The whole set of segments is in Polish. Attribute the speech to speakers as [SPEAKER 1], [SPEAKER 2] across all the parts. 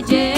[SPEAKER 1] Jay.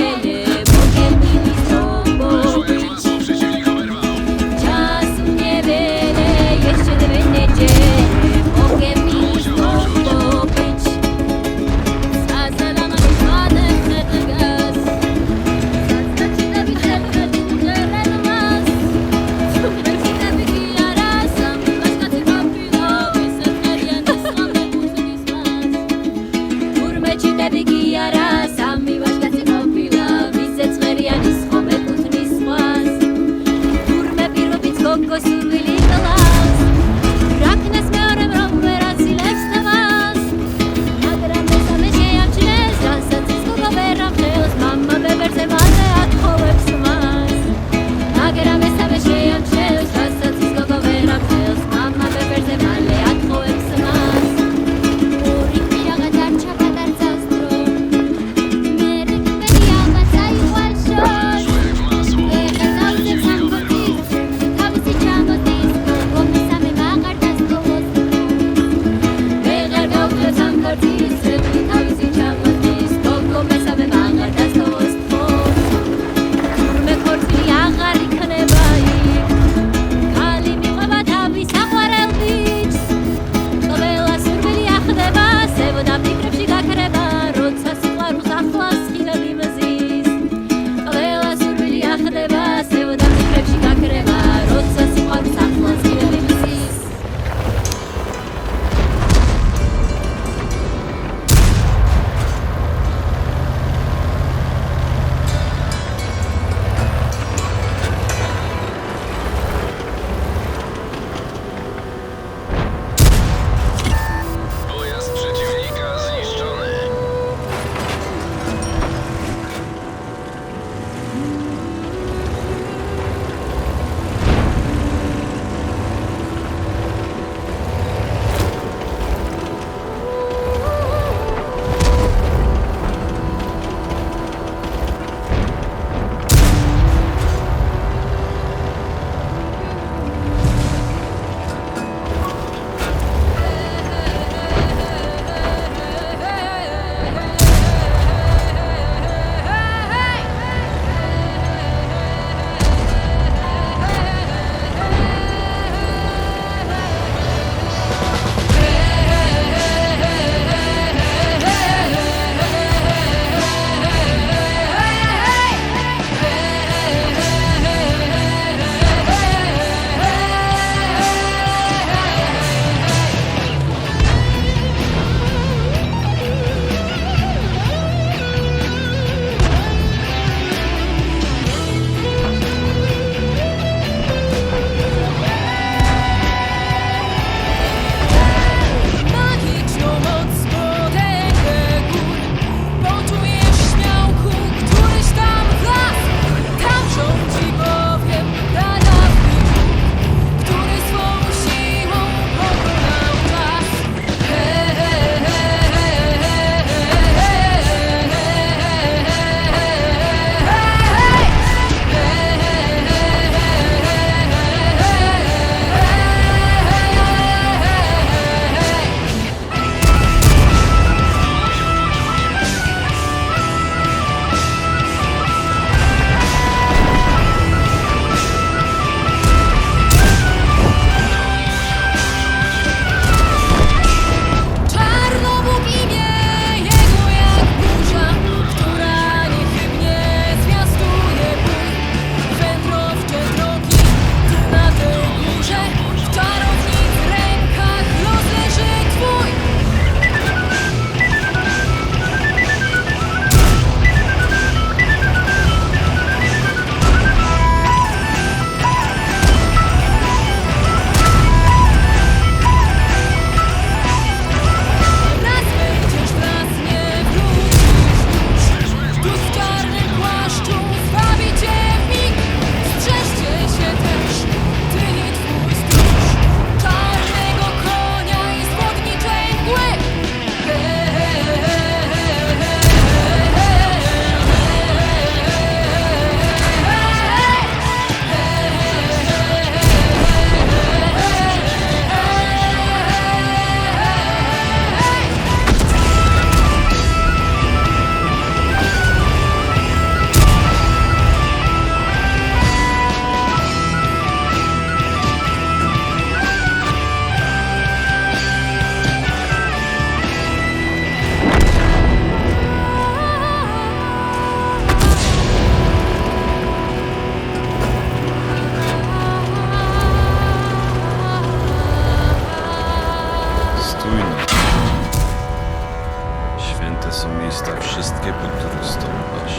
[SPEAKER 2] Święte są miejsca wszystkie, po których stąpasz.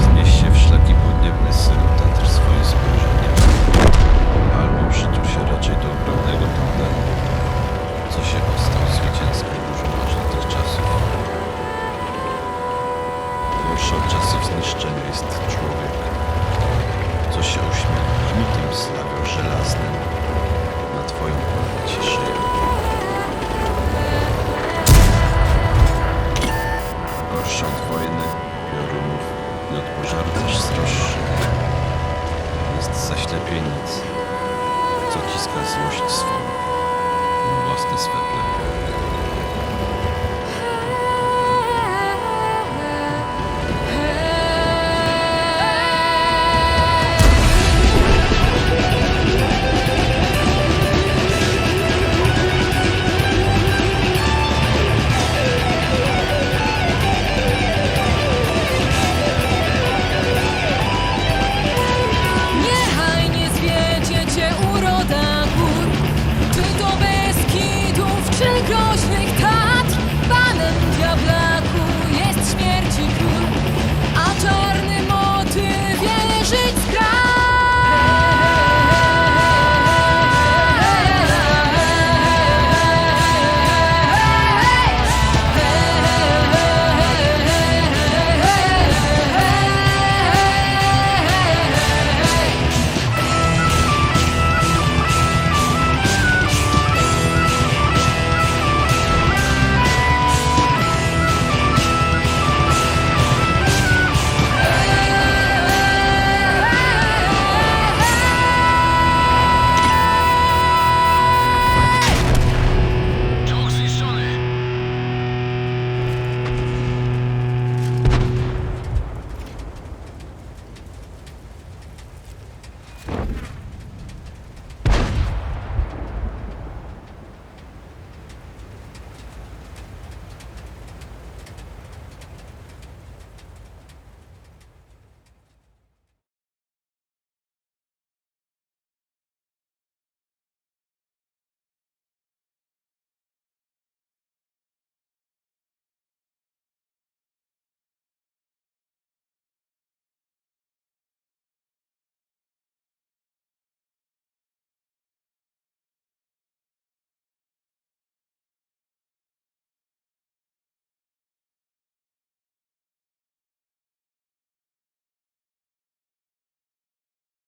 [SPEAKER 2] Wznieś się w szlaki podniebny syru, tatr swoje spojrzenie. Albo przytul się raczej do ogromnego tandemu, co się ostał zwycięskiej dużo ważnych czasów. Gorszy od czasów zniszczenia jest człowiek, co się uśmiechnie, tym slawią żelaznym na twoją pamięci szyję. Starszy od wojny, piorunów i od pożaru też stroższy. Jest zaślepieniec, co ciska złość swą, własne swe plemię.